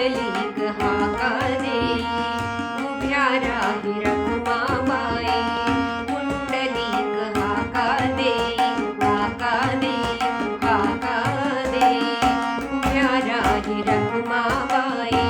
पडली गहाकारे उभ्या राही रखुमाबाई कुंडली गहाकारे काकारे काकारे उभ्या राही रखुमाबाई